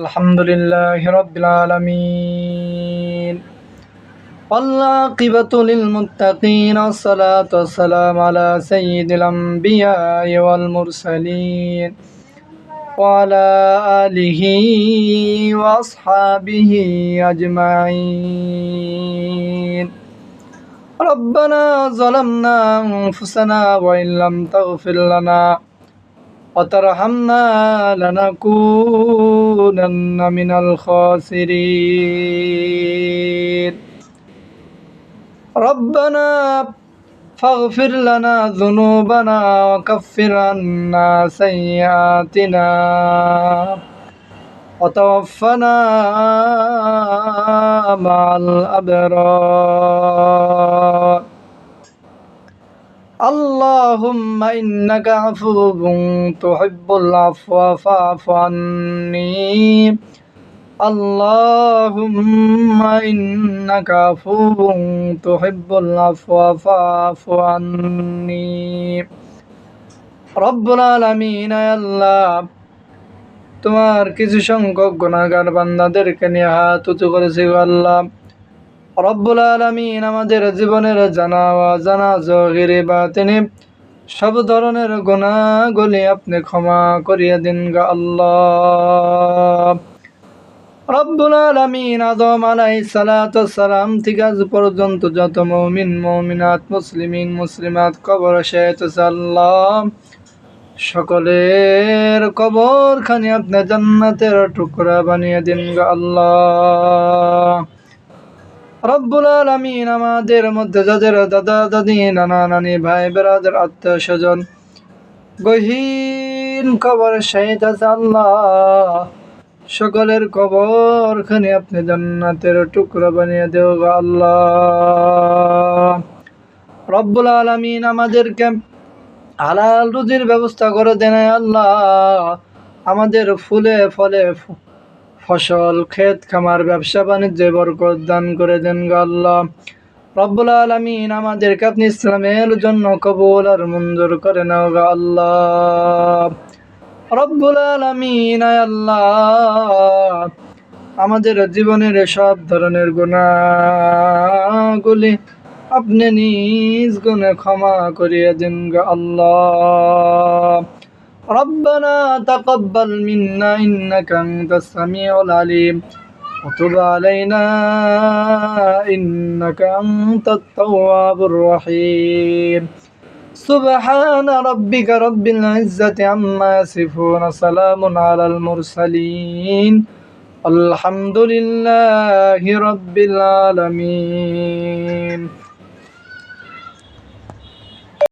الحمد لله رب العالمين والعاقبة للمتقين الصلاة والسلام على سيد الأنبياء والمرسلين وعلى آله وأصحابه أجمعين ربنا ظلمنا أنفسنا وإن لم تغفر لنا وترحمنا لنكونن من الخاسرين. ربنا فاغفر لنا ذنوبنا وكفر عنا سيئاتنا. وتوفنا مع الأبرار. اللهم إنك عفو تحب العفو فاعف عني اللهم إنك عفو تحب العفو فاعف عني রব্বুল আলমিন আল্লাহ তোমার কিছু সংখ্যক গুণাগার বান্দাদেরকে নিয়ে হাত উঁচু করেছি গো আল্লাহ রব্বুল আলমিন আমাদের জীবনের জানা জানা জহিরে বা তিনি সব ধরনের গুণাগুলি আপনি ক্ষমা করিয়ে দিন গা আল্লাহ। রব্বুল আলমিন আদম আলাই সালাত সালাম আজ পর্যন্ত যত মৌমিন, মৌমিনাত, মুসলিমিন, মুসলিমাত, কবর শেত আল্লাহ। সকলের কবর খানি আপনি জান্নাতের টুকরা বানিয়ে দিন গা আল্লাহ। রব্বুল আলমিন আমাদের মধ্যে যাদের দাদা দাদি, নানা নানি, ভাই বেড়াদের আত্মীয় স্বজন, গহীন কবর শহীদ আল্লাহ। সকলের কবর খানি আপনি জান্নাতের টুকরা বানিয়ে দেও আল্লাহ। রব্বুল আলমিন আমাদেরকে হালাল রুজির ব্যবস্থা করে দেন আল্লাহ। আমাদের ফুলে ফলে ফসল, ক্ষেত, খামার, ব্যবসা, বাণিজ্যে, বরকত দান করে দেন আল্লাহ। রব্বুল আলমিন আমাদেরকে আপনি ইসলামের জন্য কবুল আর মঞ্জুর করে নাও গো আল্লাহ। রব্বুল আলমিন আল্লাহ। আমাদের জীবনের সব ধরনের গুণাগুলি আপনি নিজ গুণে ক্ষমা করিয়ে দিন গো আল্লাহ। ربنا تقبل منا إنك أنت السميع العليم وتب علينا إنك أنت التواب الرحيم سبحان ربك رب العزة عما يصفون سلام على المرسلين الحمد لله رب العالمين